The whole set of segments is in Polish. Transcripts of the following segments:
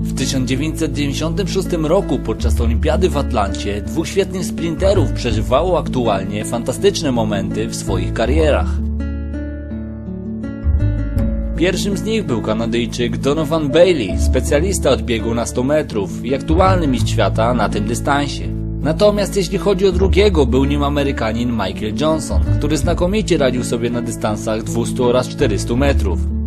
W 1996 roku podczas olimpiady w Atlancie dwóch świetnych sprinterów przeżywało aktualnie fantastyczne momenty w swoich karierach. Pierwszym z nich był Kanadyjczyk Donovan Bailey, specjalista od biegu na 100 metrów i aktualny mistrz świata na tym dystansie. Natomiast jeśli chodzi o drugiego, był nim Amerykanin Michael Johnson, który znakomicie radził sobie na dystansach 200 oraz 400 metrów.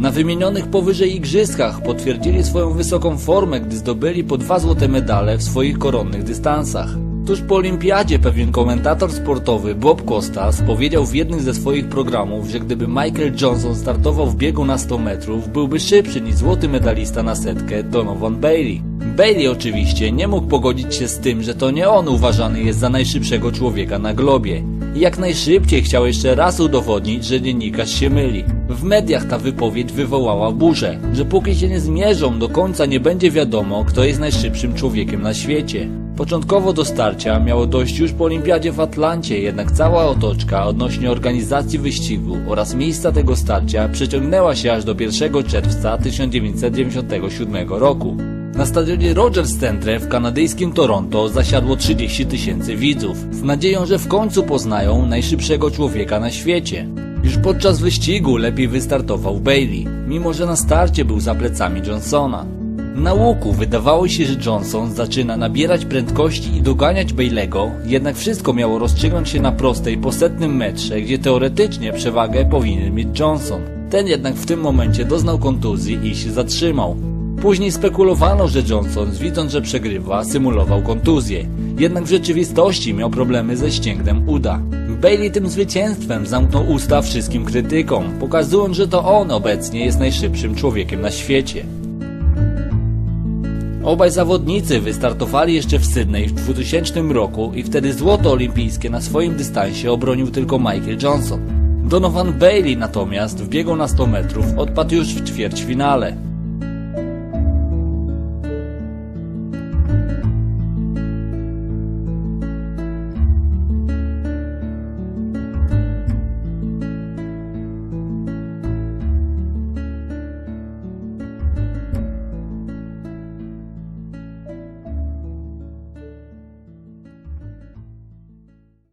Na wymienionych powyżej igrzyskach potwierdzili swoją wysoką formę, gdy zdobyli po dwa złote medale w swoich koronnych dystansach. Tuż po olimpiadzie pewien komentator sportowy Bob Costas powiedział w jednym ze swoich programów, że gdyby Michael Johnson startował w biegu na 100 metrów, byłby szybszy niż złoty medalista na setkę Donovan Bailey. Bailey oczywiście nie mógł pogodzić się z tym, że to nie on uważany jest za najszybszego człowieka na globie. I jak najszybciej chciał jeszcze raz udowodnić, że dziennikarz się myli. W mediach ta wypowiedź wywołała burzę, że póki się nie zmierzą, do końca nie będzie wiadomo, kto jest najszybszym człowiekiem na świecie. Początkowo do starcia miało dojść już po olimpiadzie w Atlancie, jednak cała otoczka odnośnie organizacji wyścigu oraz miejsca tego starcia przeciągnęła się aż do 1 czerwca 1997 roku. Na stadionie Rogers Centre w kanadyjskim Toronto zasiadło 30 tysięcy widzów, z nadzieją, że w końcu poznają najszybszego człowieka na świecie. Już podczas wyścigu lepiej wystartował Bailey, mimo że na starcie był za plecami Johnsona. Na łuku wydawało się, że Johnson zaczyna nabierać prędkości i doganiać Bailey'ego, jednak wszystko miało rozstrzygnąć się na prostej po setnym metrze, gdzie teoretycznie przewagę powinien mieć Johnson. Ten jednak w tym momencie doznał kontuzji i się zatrzymał. Później spekulowano, że Johnson, widząc, że przegrywa, symulował kontuzję. Jednak w rzeczywistości miał problemy ze ścięgnem uda. Bailey tym zwycięstwem zamknął usta wszystkim krytykom, pokazując, że to on obecnie jest najszybszym człowiekiem na świecie. Obaj zawodnicy wystartowali jeszcze w Sydney w 2000 roku i wtedy złoto olimpijskie na swoim dystansie obronił tylko Michael Johnson. Donovan Bailey natomiast w biegu na 100 metrów odpadł już w ćwierćfinale.